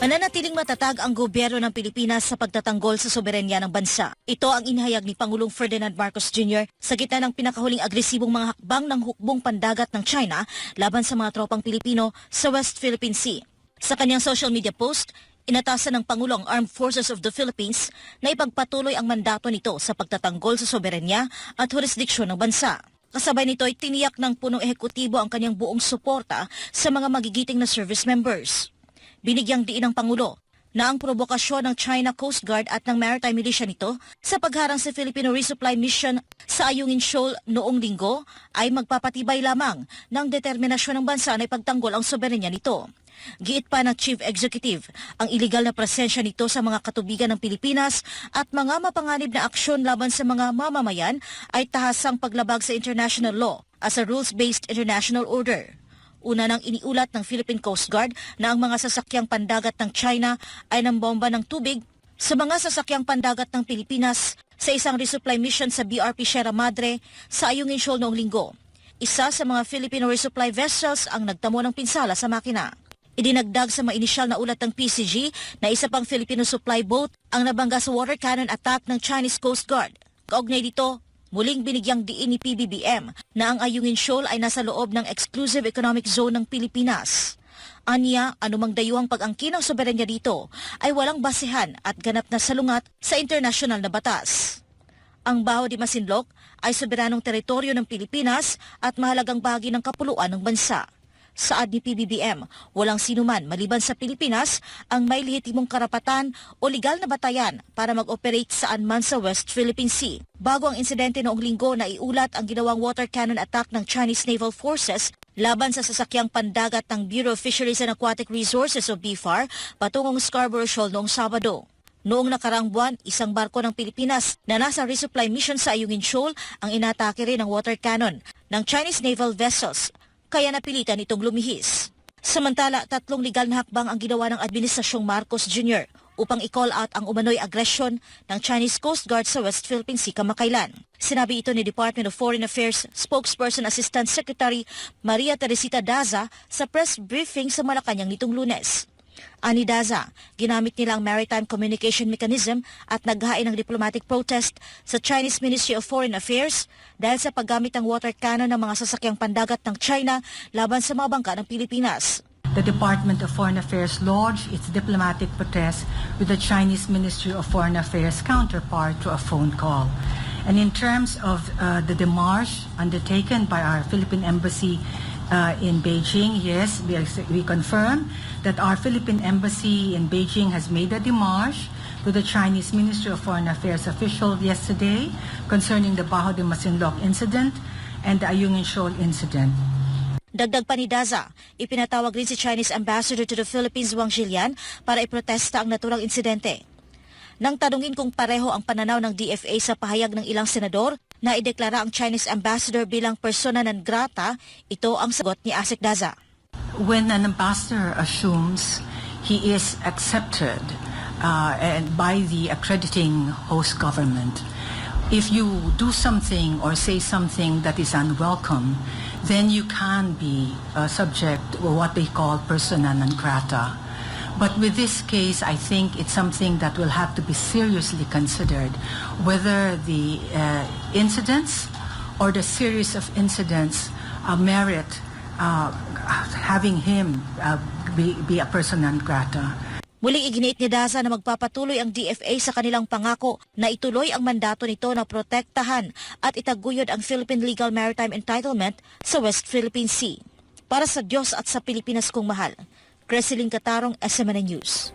Mananatiling matatag ang gobyerno ng Pilipinas sa pagtatanggol sa soberenya ng bansa. Ito ang inihayag ni Pangulong Ferdinand Marcos Jr. sa gitna ng pinakahuling agresibong mga hakbang ng hukbong pandagat ng China laban sa mga tropang Pilipino sa West Philippine Sea. Sa kanyang social media post, inatasan ng Pangulo ang Armed Forces of the Philippines na ipagpatuloy ang mandato nito sa pagtatanggol sa soberenya at jurisdiksyon ng bansa. Kasabay nito ay tiniyak ng punong ehekutibo ang kanyang buong suporta sa mga magigiting na service members. Binigyang diin ng Pangulo na ang provokasyon ng China Coast Guard at ng maritime militia nito sa pagharang sa Filipino Resupply Mission sa Ayungin Shoal noong linggo ay magpapatibay lamang ng determinasyon ng bansa na ipagtanggol ang soberenya nito. Giit pa ng Chief Executive, ang iligal na presensya nito sa mga katubigan ng Pilipinas at mga mapanganib na aksyon laban sa mga mamamayan ay tahasang paglabag sa international law as a rules-based international order. Una nang iniulat ng Philippine Coast Guard na ang mga sasakyang pandagat ng China ay nambomba ng tubig sa mga sasakyang pandagat ng Pilipinas sa isang resupply mission sa BRP Sierra Madre sa Ayungin Shoal noong linggo. Isa sa mga Filipino resupply vessels ang nagtamo ng pinsala sa makina. Idinagdag sa mga inisyal na ulat ng PCG na isa pang Filipino supply boat ang nabangga sa water cannon attack ng Chinese Coast Guard. Kaugnay dito, muling binigyang diin ni PBBM na ang Ayungin Shoal ay nasa loob ng exclusive economic zone ng Pilipinas. Anya, anumang dayuhang pag-angkin ng soberenya dito ay walang basehan at ganap na salungat sa internasyonal na batas. Ang Baho de Masinloc ay soberanong teritoryo ng Pilipinas at mahalagang bahagi ng kapuluan ng bansa. Saad ni PBBM, walang sinuman maliban sa Pilipinas ang may lehitimong karapatan o legal na batayan para mag-operate saan man sa West Philippine Sea. Bago ang insidente noong linggo na iulat ang ginawang water cannon attack ng Chinese Naval Forces laban sa sasakyang pandagat ng Bureau of Fisheries and Aquatic Resources o BFAR patungong Scarborough Shoal noong Sabado. Noong nakarang buwan, isang barko ng Pilipinas na nasa resupply mission sa Ayungin Shoal ang inatake rin ng water cannon ng Chinese naval vessels kaya napilitan itong lumihis. Samantala, tatlong legal na hakbang ang ginawa ng Administrasyong Marcos Jr. upang i-call out ang umano'y aggression ng Chinese Coast Guard sa West Philippine Sea kamakailan. Sinabi ito ni Department of Foreign Affairs spokesperson Assistant Secretary Maria Teresita Daza sa press briefing sa Malacanang nitong lunes. Ani Daza, ginamit nila ang Maritime Communication Mechanism at naghain ng diplomatic protest sa Chinese Ministry of Foreign Affairs dahil sa paggamit ng water cannon ng mga sasakyang pandagat ng China laban sa mga bangka ng Pilipinas. The Department of Foreign Affairs lodged its diplomatic protest with the Chinese Ministry of Foreign Affairs counterpart to a phone call. And in terms of uh, the demarche undertaken by our Philippine Embassy uh, in Beijing, yes, we, we confirm that our Philippine Embassy in Beijing has made a demarche to the Chinese Ministry of Foreign Affairs official yesterday concerning the Baho de Masinloc incident and the Ayungin Shoal incident. Dagdag pa ni Daza, ipinatawag rin si Chinese Ambassador to the Philippines Wang Jilian para iprotesta ang naturang insidente. Nang tanungin kung pareho ang pananaw ng DFA sa pahayag ng ilang senador na ideklara ang Chinese Ambassador bilang persona non grata, ito ang sagot ni Asik Daza. when an ambassador assumes he is accepted uh, and by the accrediting host government, if you do something or say something that is unwelcome, then you can be uh, subject to what they call persona non grata. But with this case, I think it's something that will have to be seriously considered, whether the uh, incidents or the series of incidents uh, merit uh, having him uh, be, be a person non grata. Muling iginiit ni Daza na magpapatuloy ang DFA sa kanilang pangako na ituloy ang mandato nito na protektahan at itaguyod ang Philippine Legal Maritime Entitlement sa West Philippine Sea. Para sa Diyos at sa Pilipinas kong mahal, Creseling Katarong, SMN News.